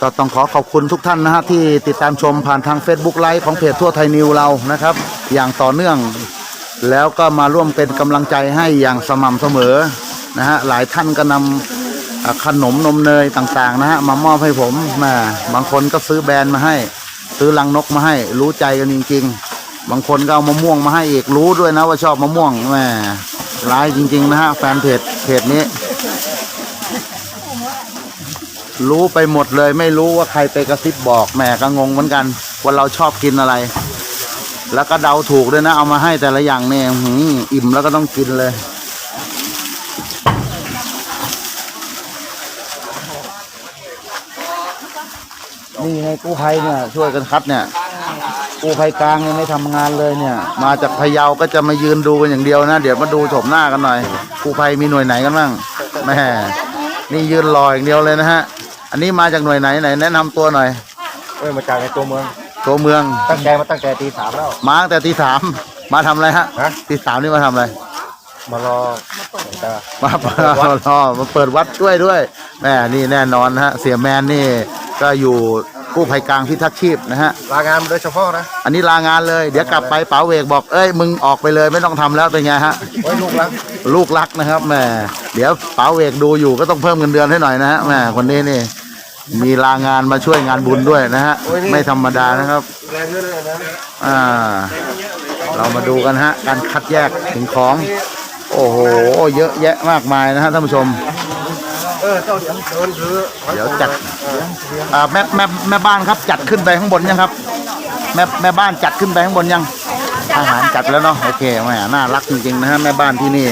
ก็ต้องขอขอบคุณทุกท่านนะฮะที่ติดตามชมผ่านทาง Facebook ไลฟ์ของเพจทั่วไทยนิวเรานะครับ อย่างต่อเนื่อง แล้วก็มาร่วมเป็นกำลังใจให้อย่างสม่ำเสมอนะฮะหลายท่านก็นำขนมนมเนยต่างๆนะฮะมามอบให้ผมแม่บางคนก็ซื้อแบรนด์มาให้ ซื้อลังนกมาให้รู้ใจกันจริง ๆ บางคนก็เอามะม่วงมาให้อีกรู้ด้วยนะว่าชอบมะม่วงแหม่ร้ายจริง ๆ นะฮะแฟนเพจเพจนี้ รู้ไปหมดเลย ไม่รู้ว่าใครไปกระซิบบอกแหมก็งงเหมือนกัน ว่าเราชอบกินอะไร แล้วก็เดาถูกด้วยนะ เอามาให้แต่ละอย่างเนี่ยหือิ่มแล้วก็ต้องกินเลย นี่ไงกู้ภัยเนี่ย ช่วยกันคัดเนี่ยกู้ภัยกลางเนี่ยไม่ทำงานเลยเนี่ย มาจากพะเยาก็จะมายืนดูกันอย่างเดียวนะ เดี๋ยวมาดูโฉมหน้ากันหน่อยกู้ภัยมีหน่วยไหนกันบ้างแม่นี่ยืนรออย่างเดียวเลยนะฮะ อันนี้มาจากหน่วยไหนไหน แนะนำตัวหน่อย เอ้ยมาจากในตัวเมือง ตัวเมือง ตั้งใจมาตั้งแต่ตีสามแล้ว มาตั้งแต่ตีสามมาทำอะไรฮะฮะ ตีสามนี่มาทำอะไรมารอแต่มาเปิดรอมาเปิดวัดช่วยด้วยแม่นี่แน่นอนนะฮะ เสียแมนนี่ก็อยู่กู้ภัยกลางพิทักษ์ชีพนะฮะ ลางานโดยเฉพาะนะอันนี้ลางานเลย เดี๋ยวกลับไปป๋าเวกบอกเอ้ยมึงออกไปเลยไม่ต้องทำแล้วเป็นไงฮะ ไว้ลูกรักลูกรักนะครับแหม่เดี๋ยวป๋าเวกดูอยู่ก็ต้องเพิ่มเงินเดือนให้หน่อยนะฮะแหม่คนนี้นี่ มีลางานมาช่วยงานบุญด้วยนะฮะ ไม่ธรรมดานะครับแรงเยอะเลยนะอ่า เรามาดูกันฮะ การคัดแยกถึงของ โอ้โห เยอะแยะมากมายนะฮะท่านผู้ชมเออเจ้าเดี๋ยวเดินถือเดี๋ยวจัดอ่าแม่แม่แม่บ้านครับจัดขึ้นไปข้างบนยังครับ แม่แม่บ้านจัดขึ้นไปข้างบนยัง อาหารจัดแล้วเนาะ โอเคแหมน่ารักจริงๆนะฮะแม่บ้านที่นี่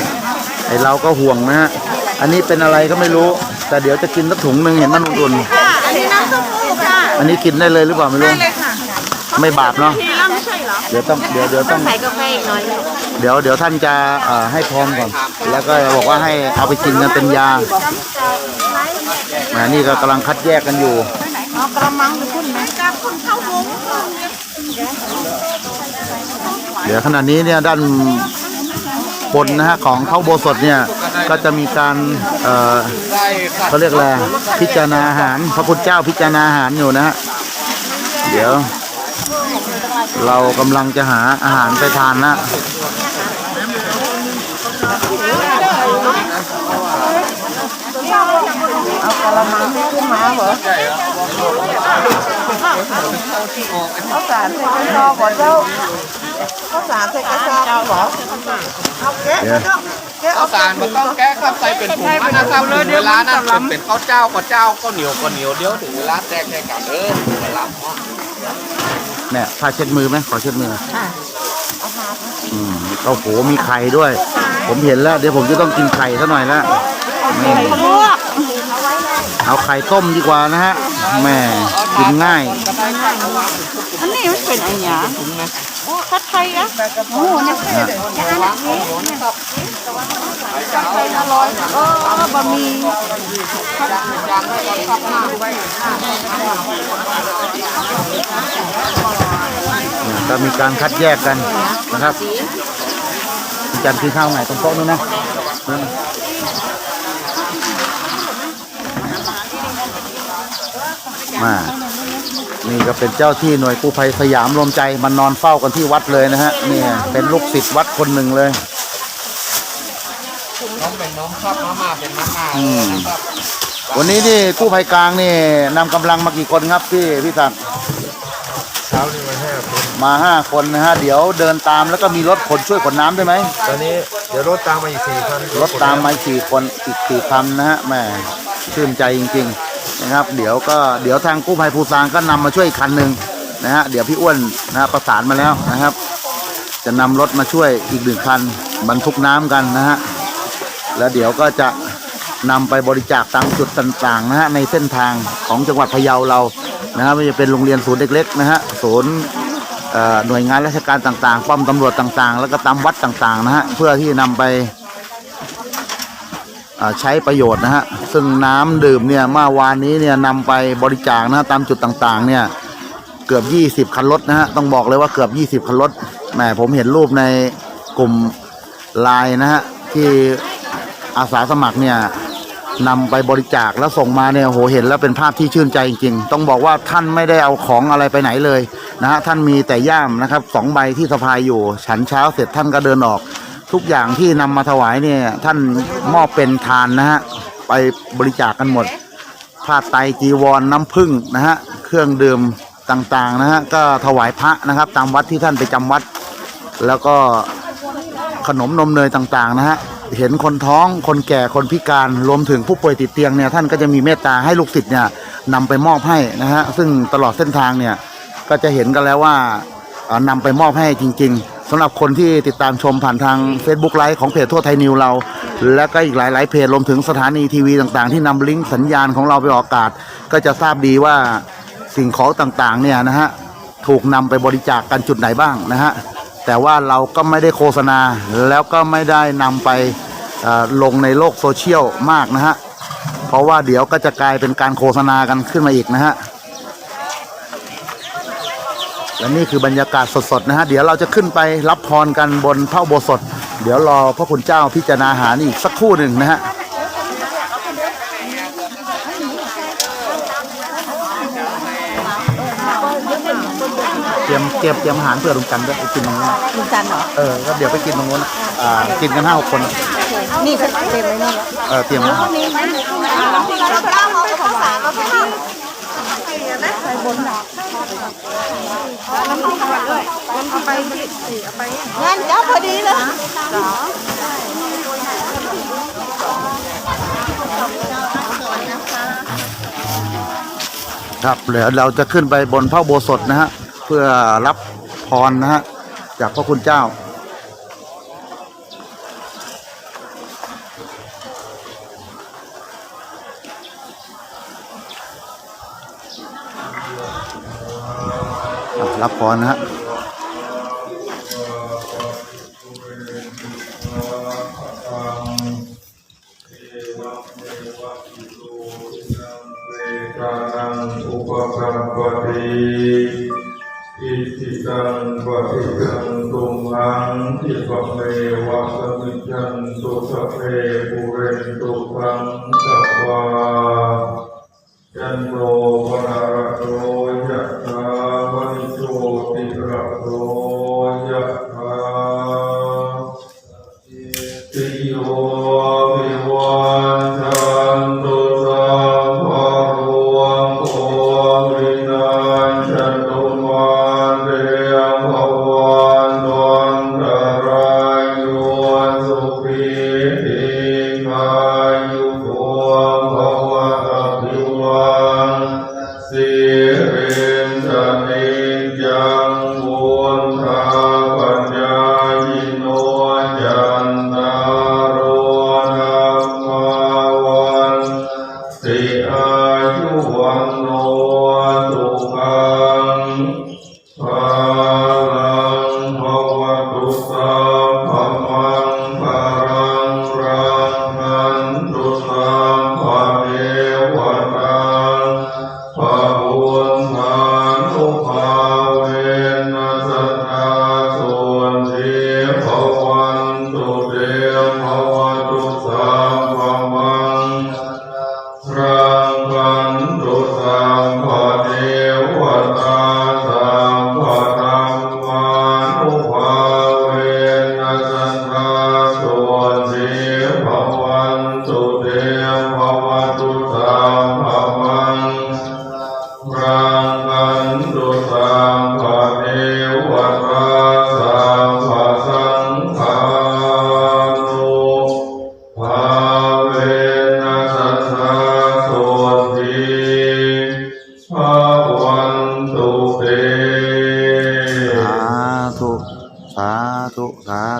ไอเราก็ห่วงนะฮะ อันนี้เป็นอะไรก็ไม่รู้ แต่เดี๋ยวจะกินสักถุงหนึ่งเห็นมันอุ่นค่ อันนี้กินได้เลยหรือเปล่าไม่รู้ได้เลยค่ะไม่บาปเนาะทีละไม่ใช่เหรอเดี๋ยวต้องเดี๋ยวเดี๋ยวต้องใส่กาแฟอีกหน่อยเดี๋ยวเดี๋ยวท่านจะเอ่อให้พรก่อน แล้วก็บอกว่าให้เอาไปกินกันเป็นยาแหมนี่ก็กำลังคัดแยกกันอยู่เอากระมังไปขึ้นไหมกระคนเข้าหุงเดี๋ยวขณะนี้เนี่ยด้านบนนะฮะของเข้าโบสถเนี่ย ก็จะมีการเอ่อเขาเรียกอะไรพิจารณาอาหาร พระคุณเจ้าพิจารณาอาหารอยู่นะฮะเดี๋ยว เรากำลังจะหาอาหารไปทานนะเอากระมังให้ขึ้นมาเหรอเขาสารใส่กระสอบเหรอเจ้าเขาสารใส่กระสอบเหรอเอาแกะ เดี๋ยวแกะเอาข้าวสารมันต้องแก้ข้าวใส่เป็นถุงนะครับถึงเวลานั้นเป็นเป็นข้าวเจ้าข้าวเจ้าก็เหนียวก็เหนียวเดี๋ยวถึงเวลาแตกแตกกันเออเวลาเนี่ยผ้าเช็ดมือไหมขอเช็ดมืออืมโอ้โหมีไข่ด้วย ผมเห็นแล้ว เดี๋ยวผมจะต้องกินไข่ซะหน่อยแล้วนี่ลวกเอาไข่ต้มดีกว่านะฮะแหม่กินง่ายอันนี้มันเป็นอะไรเนี่ยโอ้คัดไทยอะโอ้เนี่ยจะอันนี้คัดไทยอร่อยเออบะหมี่ก็มีการคัดแยกกันนะครับจันทร์กินข้าวไหนตรงโต๊ะนู้นนะมา นี่ก็เป็นเจ้าที่หน่วยกู้ภัยสยามรวมใจมันนอนเฝ้ากันที่วัดเลยนะฮะนี่เป็นลูกศิษย์วัดคนหนึ่งเลย น้องเป็นน้องชอบมาม่าเป็นมาม่าอืมวันนี้นี่กู้ภัยกลางนี่นำกำลังมากี่คนครับพี่พี่ศักดิ์เช้านี่มาห้าคนมาห้าคนนะฮะเดี๋ยวเดินตามแล้วก็มีรถขนช่วยขนน้ำด้วยไหมตอนนี้เดี๋ยวรถตามมาอีกสี่คันรถตามมาสี่คนอีกสี่คันนะฮะแหมชื่นใจจริง ๆ นะครับ เดี๋ยวก็เดี๋ยวทางกู้ภัยภูซางก็นำมาช่วยอีกคันหนึ่งนะฮะเดี๋ยวพี่อ้วนนะฮะประสานมาแล้วนะครับ จะนำรถมาช่วยอีกหนึ่งคันบรรทุกน้ำกันนะฮะแล้วเดี๋ยวก็จะนำไปบริจาคตามจุดต่างๆนะฮะในเส้นทางของจังหวัดพะเยาเรานะฮะไม่ว่าจะเป็นโรงเรียนศูนย์เล็กๆนะฮะศูนย์หน่วยงานราชการต่างๆป้อมตำรวจต่างๆ แล้วก็ตามวัดต่างๆนะฮะเพื่อที่นำไป ใช้ประโยชน์นะฮะซึ่งน้ำดื่มเนี่ยเมื่อวานนี้เนี่ยนำไปบริจาคนะฮะตามจุดต่างๆ เนี่ยเกือบ 20 คันรถนะฮะต้องบอกเลยว่าเกือบ 20 คันรถแหมผมเห็นรูปในกลุ่มไลน์นะฮะที่อาสาสมัครเนี่ยนำไปบริจาคแล้วส่งมาเนี่ยโหเห็นแล้วเป็นภาพที่ชื่นใจจริง ๆ ต้องบอกว่าท่านไม่ได้เอาของอะไรไปไหนเลยนะฮะท่านมีแต่ย่ามนะครับสองใบที่สะพายอยู่ ฉันเช้าเสร็จท่านก็เดินออก ทุกอย่างที่นำมาถวายเนี่ยท่านมอบเป็นทานนะฮะไปบริจาคกันหมดผ้าไตรจีวรน้ำผึ้งนะฮะเครื่องดื่มต่างๆนะฮะก็ถวายพระนะครับ ตามวัดที่ท่านไปจำวัด แล้วก็ขนมนมเนยต่างๆนะฮะเห็นคนท้องคนแก่คนพิการรวมถึงผู้ป่วยติดเตียงเนี่ยท่านก็จะมีเมตตาให้ลูกศิษย์เนี่ยนำไปมอบให้นะฮะซึ่งตลอดเส้นทางเนี่ยก็จะเห็นกันแล้วว่าเอ่อนำไปมอบให้จริง ๆ สำหรับคนที่ติดตามชมผ่านทาง Facebook ไลฟ์ของเพจทั่วไทยนิวเรา และก็อีกหลาย ๆ เพจรวมถึงสถานีทีวีต่างๆ ที่นำลิงก์สัญญาณของเราไปออกอากาศ ก็จะทราบดีว่าสิ่งของต่างๆ เนี่ยนะฮะถูกนำไปบริจาคกันจุดไหนบ้างนะฮะแต่ว่าเราก็ไม่ได้โฆษณาแล้วก็ไม่ได้นำไปลงในโลกโซเชียลมากนะฮะเพราะว่าเดี๋ยวก็จะกลายเป็นการโฆษณากันขึ้นมาอีกนะฮะ และนี่คือบรรยากาศสดๆนะฮะ เดี๋ยวเราจะขึ้นไปรับพรกันบนพระอุโบสถ เดี๋ยวรอพระคุณเจ้าพิจารณาหารอีกสักครู่หนึ่งนะฮะเตรียมเตรียมเตรียมอาหารเพื่อลุงกันด้วยไปกินตรงนู้นนะลุงจันเหรอ เออก็เดี๋ยวไปกินตรงนู้นนะอ่ากินกันห้าหกคนนี่ฉันเต็มเลยนี่เออเตรียมนะนี่นะเราเอามาไปถวายเราไปที่ไป บนหนักแล้วมันถวยด้วยมันเอาไปเอาไปงานเจ้าพอดีเลยหรอครับเดี๋ยวเราจะขึ้นไปบนพระโบสถนะฮะ เพื่อรับพรนะฮะ จากพระคุณเจ้า รับพรนะฮะังอุปฏิตังตุมังอิปเมวะสมิจันตุสเพปุเรนตุสังสัพวาจันโทปนะระโตยะ ติ ติอายุ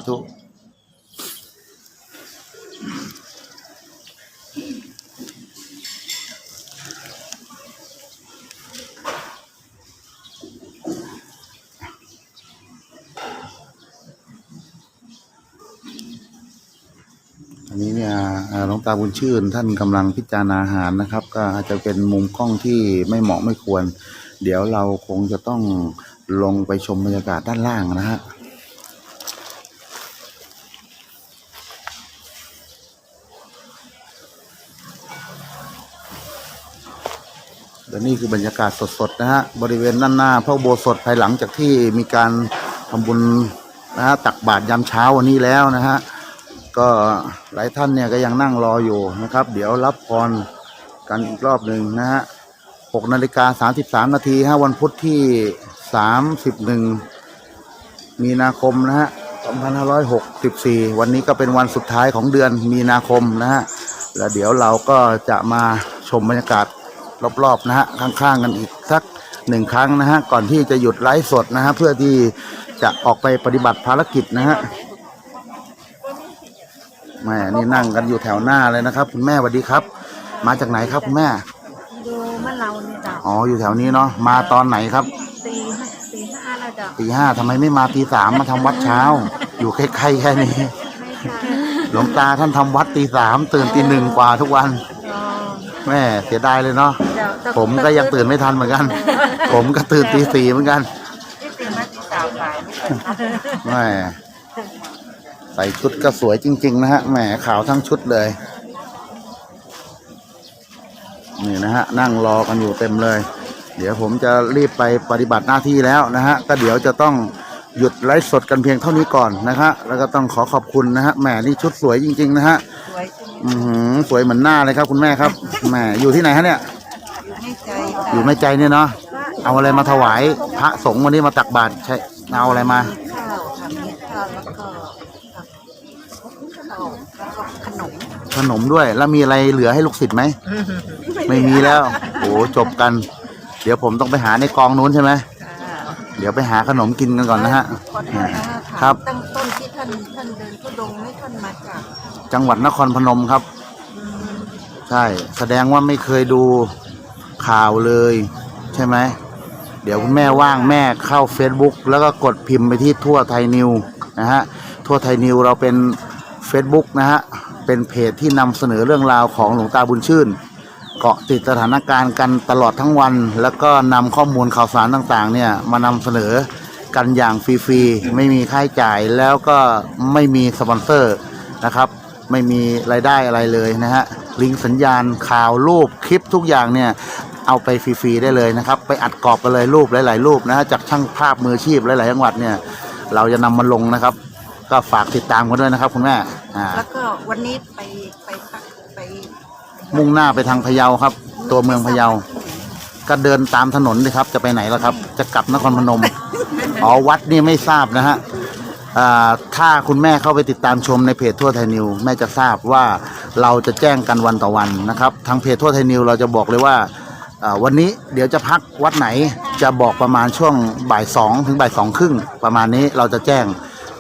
ธุอันนี้เนี่ยหลวงตาบุญชื่นท่านกำลังพิจารณาอาหารนะครับ ก็อาจจะเป็นมุมกล้องที่ไม่เหมาะไม่ควร เดี๋ยวเราคงจะต้องลงไปชมบรรยากาศด้านล่างนะฮะ และนี่คือบรรยากาศสดๆนะฮะบริเวณด้านหน้าพระโบสถภายหลังจากที่มีการทำบุญนะฮะตักบาตรยามเช้าวันนี้แล้วนะฮะก็หลายท่านเนี่ยก็ยังนั่งรออยู่นะครับ เดี๋ยวรับพรกันอีกรอบหนึ่งนะฮะ6นาฬิกา33นาทีฮะวันพุธที่ 31 มีนาคมนะฮะ2564 วันนี้ก็เป็นวันสุดท้ายของเดือนมีนาคมนะฮะแล้วเดี๋ยวเราก็จะมาชมบรรยากาศ รอบๆนะฮะข้างๆกันอีกสักหนึ่งครั้งนะฮะก่อนที่จะหยุดไลฟ์สดนะฮะเพื่อที่จะออกไปปฏิบัติภารกิจนะฮะแม่นี่นั่งกันอยู่แถวหน้าเลยนะครับ คุณแม่สวัสดีครับ มาจากไหนครับคุณแม่ดูมะเราเนี่ยจ้ะอ๋ออยู่แถวนี้เนาะมาตอนไหนครับตีห้าตีห้าแล้วจ้ะตีห้าทำไมไม่มาตีสามมาทำวัดเช้า อยู่ใกล้ๆแค่นี้ไม่ใช่หลวงตาท่านทำวัดตีสามตื่นตีหนึ่งกว่าทุกวันรอแม่เสียดายเลยเนาะ เดี๋ยวจะผมก็ยังตื่นไม่ทันเหมือนกัน ผมก็ตื่นตีสี่เหมือนกันที่ตื่นมาตีสามบ่ายแม่ใส่ชุดก็สวยจริง ๆ นะฮะแหมขาวทั้งชุดเลย นี่นะฮะนั่งรอกันอยู่เต็มเลย เดี๋ยวผมจะรีบไปปฏิบัติหน้าที่แล้วนะฮะก็เดี๋ยวจะต้องหยุดไลฟ์สดกันเพียงเท่านี้ก่อนนะฮะแล้วก็ต้องขอขอบคุณนะฮะแหมนี่ชุดสวยจริง ๆ นะฮะสวยจังอือหือสวยเหมือนหน้าเลยครับคุณแม่ครับแหมอยู่ที่ไหนฮะเนี่ยอยู่ในใจ อยู่ไม่ใจเนี่ยเนาะเอาอะไรมาถวาย พระสงฆ์วันนี้มาตักบาตรใช่เอาอะไรมาข้าวทำเม็ดข้าวแล้วก็ข้าวแล้วก็ขนมขนมด้วย แล้วมีอะไรเหลือให้ลูกศิษย์ไหมไม่มีแล้วโอ้จบกัน เดี๋ยวผมต้องไปหาในกองนู้นใช่ไหมเดี๋ยวไปหาขนมกินกันก่อนนะฮะ ขอโทษนะคะถามครับ ตั้งต้นที่ท่านท่านเดินทุดงค์ไม่ท่านมาจากจังหวัดนครพนมครับ ใช่ แสดงว่าไม่เคยดู ข่าวเลย ใช่ไหม เดี๋ยวคุณแม่ว่างแม่เข้า Facebook แล้วก็กดพิมพ์ไปที่ทั่วไทยนิวนะฮะ ทั่วไทยนิวเราเป็น Facebook นะฮะ เป็นเพจที่นำเสนอเรื่องราวของหลวงตาบุญชื่น เกาะติดสถานการณ์กันตลอดทั้งวัน แล้วก็นำข้อมูลข่าวสารต่างๆ เนี่ยมานำเสนอกันอย่างฟรีๆ ไม่มีค่าใช้จ่ายแล้วก็ไม่มีสปอนเซอร์นะครับ ไม่มีรายได้อะไรเลยนะฮะ ลิงก์สัญญาณข่าวรูปคลิปทุกอย่างเนี่ย เอาไปฟรีๆได้เลยนะครับ ไปอัดกรอบกันเลยรูปหลาย ๆ รูปนะฮะจากช่างภาพมืออาชีพหลายๆจังหวัดเนี่ย เราจะนำมาลงนะครับ ก็ฝากติดตามกันด้วยนะครับ คุณแม่อ่าแล้วก็วันนี้ไปไปพักไปมุ่งหน้าไปทางพะเยาครับ ตัวเมืองพะเยา ก็เดินตามถนนเลยครับ จะไปไหนล่ะครับ จะกลับนครพนมอ๋อวัดนี่ไม่ทราบนะฮะอ่าถ้าคุณแม่เข้าไปติดตามชมในเพจทั่วไทยนิวแม่จะทราบว่าเราจะแจ้งกันวันต่อวันนะครับ ทางเพจทั่วไทยนิวเราจะบอกเลยว่าอ่า วันนี้เดี๋ยวจะพักวัดไหนจะบอกประมาณช่วงบ่ายสองถึงบ่ายสองครึ่งประมาณนี้เราจะแจ้ง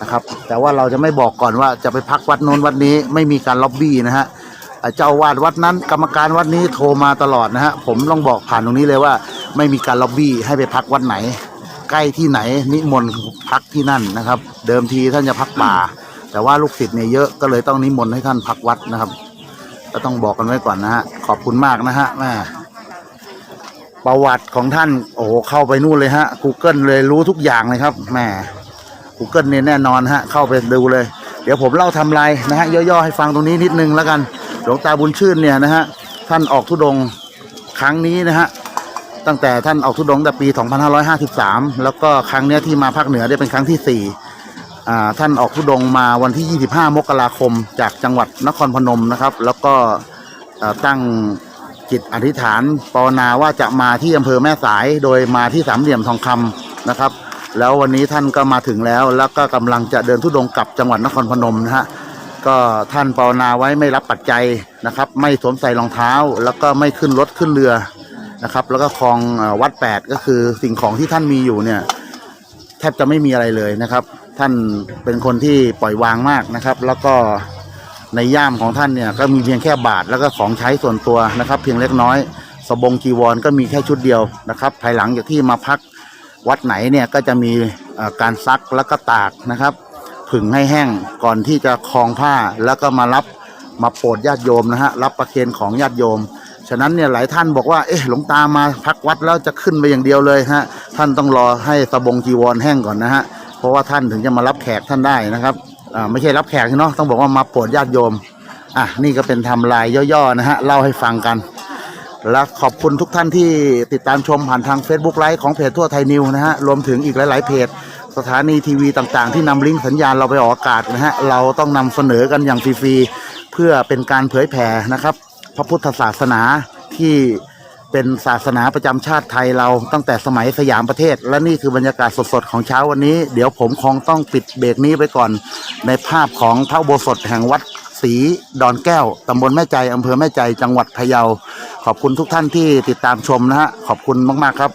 นะครับ แต่ว่าเราจะไม่บอกก่อนว่าจะไปพักวัดโน้นวัดนี้ไม่มีการล็อบบี้นะฮะเจ้าวาดวัดนั้นกรรมการวัดนี้โทรมาตลอดนะฮะผมต้องบอกผ่านตรงนี้เลยว่า ไม่มีการล็อบบี้ให้ไปพักวัดไหน ใกล้ที่ไหนนิมนต์พักที่นั่นนะครับ เดิมทีท่านจะพักป่า แต่ว่าลูกศิษย์เนี่ยเยอะก็เลยต้องนิมนต์ให้ท่านพักวัดนะครับ ก็ต้องบอกกันไว้ก่อนนะฮะขอบคุณมากนะฮะแม่ ประวัติของท่าน โอ้โหเข้าไปนู่นเลยฮะ Google เลยรู้ทุกอย่างเลยครับแหม Google เนี่ยแน่นอนฮะ เข้าไปดูเลย เดี๋ยวผมเล่าทำลายนะฮะย่อๆให้ฟังตรงนี้นิดนึงแล้วกัน หลวงตาบุญชื่นเนี่ยนะฮะ ท่านออกทุดงครั้งนี้นะฮะ ตั้งแต่ท่านออกทุดงแต่ปี 2553 แล้วก็ครั้งเนี้ยที่มาภาคเหนือได้เป็นครั้งที่ 4อ่าท่านออกทุดงมาวันที่ 25 มกราคม จากจังหวัดนครพนมนะครับ แล้วก็อ่าตั้ง จิตอธิษฐานภาวนาว่าจะมาที่อำเภอแม่สายโดยมาที่สามเหลี่ยมทองคำนะครับ แล้ววันนี้ท่านก็มาถึงแล้ว แล้วก็กำลังจะเดินทุดงกลับจังหวัดนครพนมนะฮะก็ท่านภาวนาไว้ไม่รับปัจจัยนะครับ ไม่สวมใส่รองเท้า แล้วก็ไม่ขึ้นรถขึ้นเรือนะครับ แล้วก็คลองวัดแปดก็คือสิ่งของที่ท่านมีอยู่เนี่ยแทบจะไม่มีอะไรเลยนะครับ ท่านเป็นคนที่ปล่อยวางมากนะครับ แล้วก็ ในย่ามของท่านเนี่ยก็มีเพียงแค่บาทแล้วก็ของใช้ส่วนตัวนะครับ เพียงเล็กน้อย สบงจีวรก็มีแค่ชุดเดียวนะครับ ภายหลังจากที่มาพักวัดไหนเนี่ยก็จะมีการซักแล้วก็ตากนะครับผึ่งให้แห้งก่อนที่จะคลองผ้าแล้วก็มารับมาโปรดญาติโยมนะฮะรับประเคนของญาติโยม ฉะนั้นเนี่ยหลายท่านบอกว่าเอ๊ะหลวงตามาพักวัดแล้วจะขึ้นไปอย่างเดียวเลยฮะท่านต้องรอให้สบงจีวรแห้งก่อนนะฮะเพราะว่าท่านถึงจะมารับแขกท่านได้นะครับ อ่าไม่ใช่รับแขกเนาะต้องบอกว่ามาโปรดญาติโยม อะนี่ก็เป็นทำลายย่อๆนะฮะเล่าให้ฟังกัน และขอบคุณทุกท่านที่ติดตามชมผ่านทาง Facebook ไลฟ์ของเพจทั่วไทยนิวนะฮะรวมถึงอีกหลาย ๆ เพจ สถานีทีวีต่างๆ ที่นำลิงก์สัญญาณเราไปออกอากาศนะฮะเราต้องนำเสนอกันอย่างฟรีๆเพื่อเป็นการเผยแผ่นะครับ พระพุทธศาสนาที่ เป็นศาสนาประจำชาติไทยเราตั้งแต่สมัยสยามประเทศ และนี่คือบรรยากาศสดๆ ของเช้าวันนี้ เดี๋ยวผมคงต้องปิดเบรกนี้ไปก่อน ในภาพของพระโบสถแห่งวัดศรีดอนแก้วตำบลแม่ใจอำเภอแม่ใจจังหวัดพะเยา ขอบคุณทุกท่านที่ติดตามชมนะฮะขอบคุณมากๆครับ